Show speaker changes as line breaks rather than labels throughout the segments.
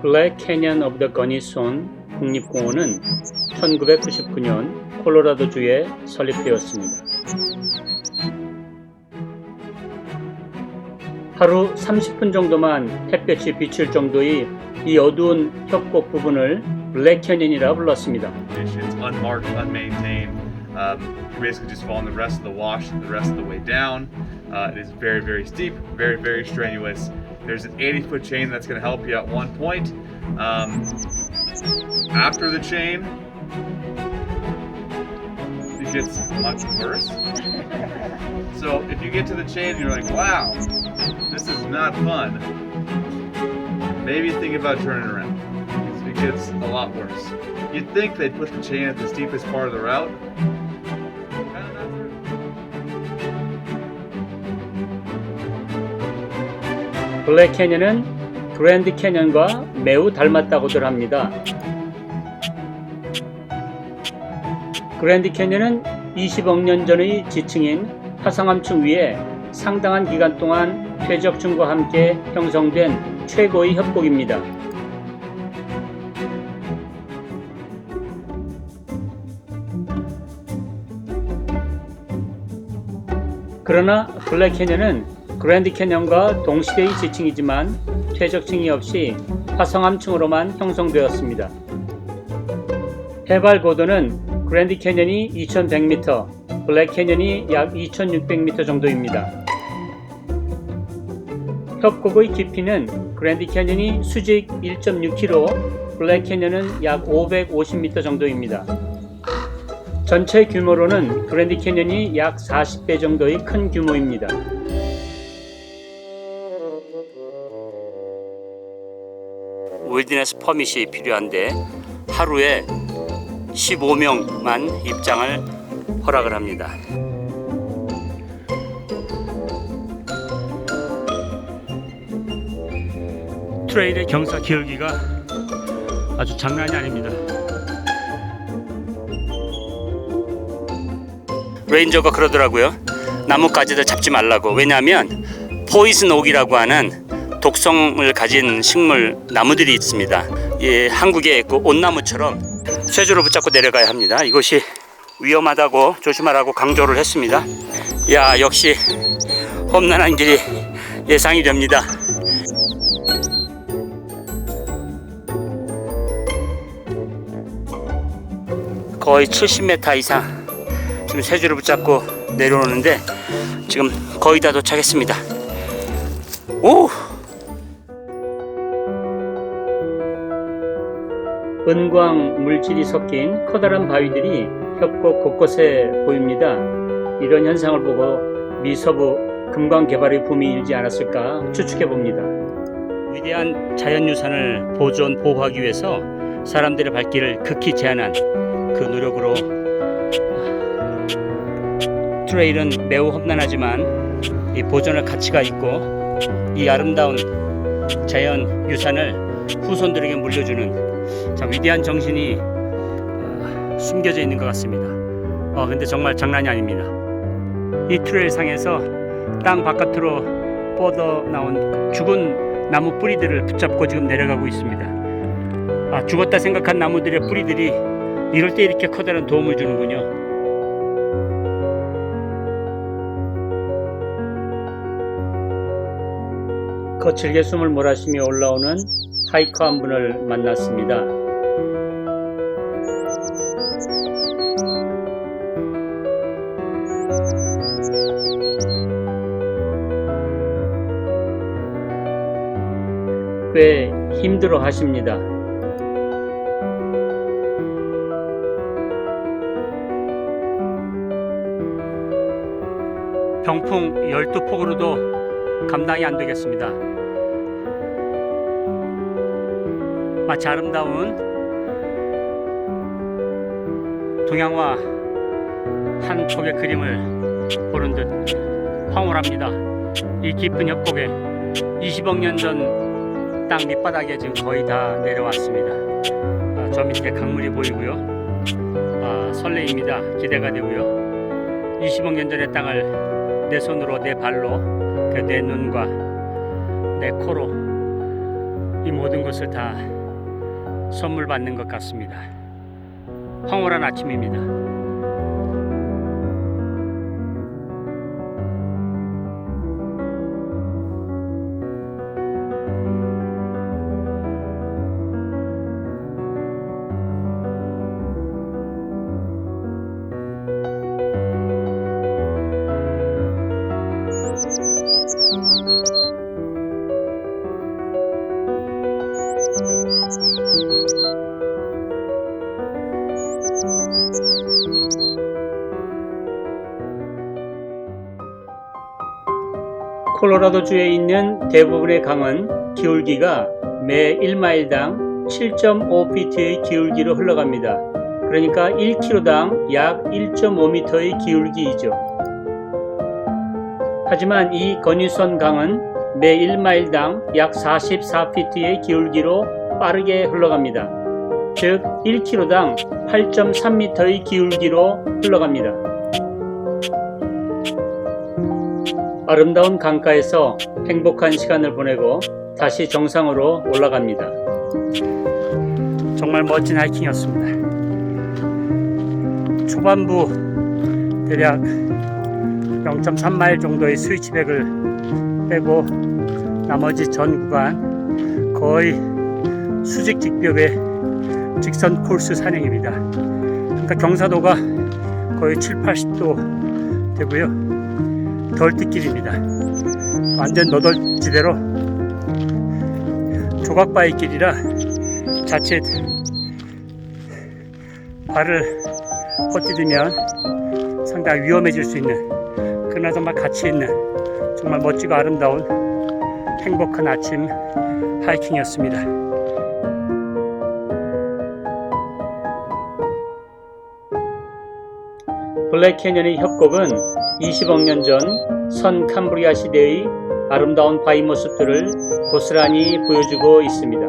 블랙 캐년 오브 더 거니손 국립공원은 1999년 콜로라도주에 설립되었습니다. 하루 30분 정도만 햇볕이 비칠 정도의 이 어두운 협곡 부분을 블랙 캐년이라 불렀습니다.
Unmarked, unmaintained. Um, you're basically just following the rest of the wash, the rest of the way down. Uh, it is very, very steep, very, very strenuous. There's an 80 foot chain that's going to help you at one point. Um, after the chain, it gets much worse. So if you get to the chain and you're like, wow, this is not fun, maybe think about turning around. It gets a lot worse. You'd think they'd put the chain at the steepest part of the route.
블랙 캐년은 그랜드 캐년과 매우 닮았다고들 합니다. 그랜드 캐년은 20억 년 전의 지층인 화성암층 위에 상당한 기간 동안 퇴적층과 함께 형성된 최고의 협곡입니다. 그러나 블랙 캐년은 그랜드 캐년과 동시대의 지층이지만 퇴적층이 없이 화성암층으로만 형성되었습니다. 해발 고도는 그랜드 캐년이 2100m, 블랙 캐년이 약 2600m 정도입니다. 협곡의 깊이는 그랜드 캐년이 수직 1.6km, 블랙 캐년은 약 550m 정도입니다. 전체 규모로는 그랜드 캐년이 약 40배 정도의 큰 규모입니다. 윌디네스 퍼밋이 필요한데 하루에 15명만 입장을 허락을 합니다. 트레일의 경사 기울기가 아주 장난이 아닙니다. 레인저가 그러더라고요. 나뭇가지들 잡지 말라고. 왜냐하면 포이즌 옥이라고 하는 독성을 가진 식물 나무들이 있습니다. 예, 한국의 그 온나무처럼 쇠줄을 붙잡고 내려가야 합니다. 이것이 위험하다고 조심하라고 강조를 했습니다. 야, 역시 험난한 길이 예상이 됩니다. 거의 70m 이상 지금 쇠줄을 붙잡고 내려오는데 지금 거의 다 도착했습니다. 오! 은광 물질이 섞인 커다란 바위들이 협곡 곳곳에 보입니다. 이런 현상을 보고 미서부 금광 개발의 붐이 일지 않았을까 추측해 봅니다. 위대한 자연유산을 보존 보호하기 위해서 사람들의 발길을 극히 제한한 그 노력으로 트레일은 매우 험난하지만 이 보존할 가치가 있고 이 아름다운 자연 유산을 후손들에게 물려주는 참 위대한 정신이 어, 숨겨져 있는 것 같습니다. 어 근데 정말 장난이 아닙니다. 이 트레일 상에서 땅 바깥으로 뻗어 나온 죽은 나무 뿌리들을 붙잡고 지금 내려가고 있습니다. 아 죽었다 생각한 나무들의 뿌리들이 이럴 때 이렇게 커다란 도움을 주는군요. 거칠게 숨을 몰아쉬며 올라오는 하이커 한 분을 만났습니다. 꽤 힘들어 하십니다. 병풍 12폭으로도 감당이 안 되겠습니다. 마치 아름다운 동양화 한 폭의 그림을 보는 듯 황홀합니다. 이 깊은 협곡에 20억 년 전 땅 밑바닥에 지금 거의 다 내려왔습니다. 아, 저 밑에 강물이 보이고요. 아, 설레입니다. 기대가 되고요. 20억 년 전의 땅을 내 손으로 내 발로 그내 눈과 내 코로 이 모든 것을 다 선물 받는 것 같습니다. 황홀한 아침입니다. 콜로라도주에 있는 대부분의 강은 기울기가 매 1마일당 7.5피트의 기울기로 흘러갑니다. 그러니까 1km당 약 1.5m의 기울기이죠. 하지만 이 건유선 강은 매 1마일당 약 44피트의 기울기로 빠르게 흘러갑니다. 즉 1km당 8.3m의 기울기로 흘러갑니다. 아름다운 강가에서 행복한 시간을 보내고 다시 정상으로 올라갑니다. 정말 멋진 하이킹이었습니다. 초반부 대략 0.3마일 정도의 스위치백을 빼고 나머지 전 구간 거의 수직 직벽의 직선 코스 산행입니다. 그러니까 경사도가 거의 7, 80도 되고요. 덜티길입니다. 완전 너덜지대로 조각바위 길이라 자칫 발을 헛디디면 상당히 위험해질 수 있는 정말 가치 있는 정말 멋지고 아름다운 행복한 아침 하이킹이었습니다. 블랙 캐년의 협곡은 20억 년 전 선 캄브리아 시대의 아름다운 바위 모습들을 고스란히 보여주고 있습니다.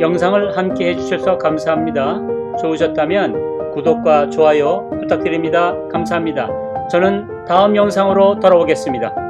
영상을 함께 해주셔서 감사합니다. 좋으셨다면 구독과 좋아요 부탁드립니다. 감사합니다. 저는 다음 영상으로 돌아오겠습니다.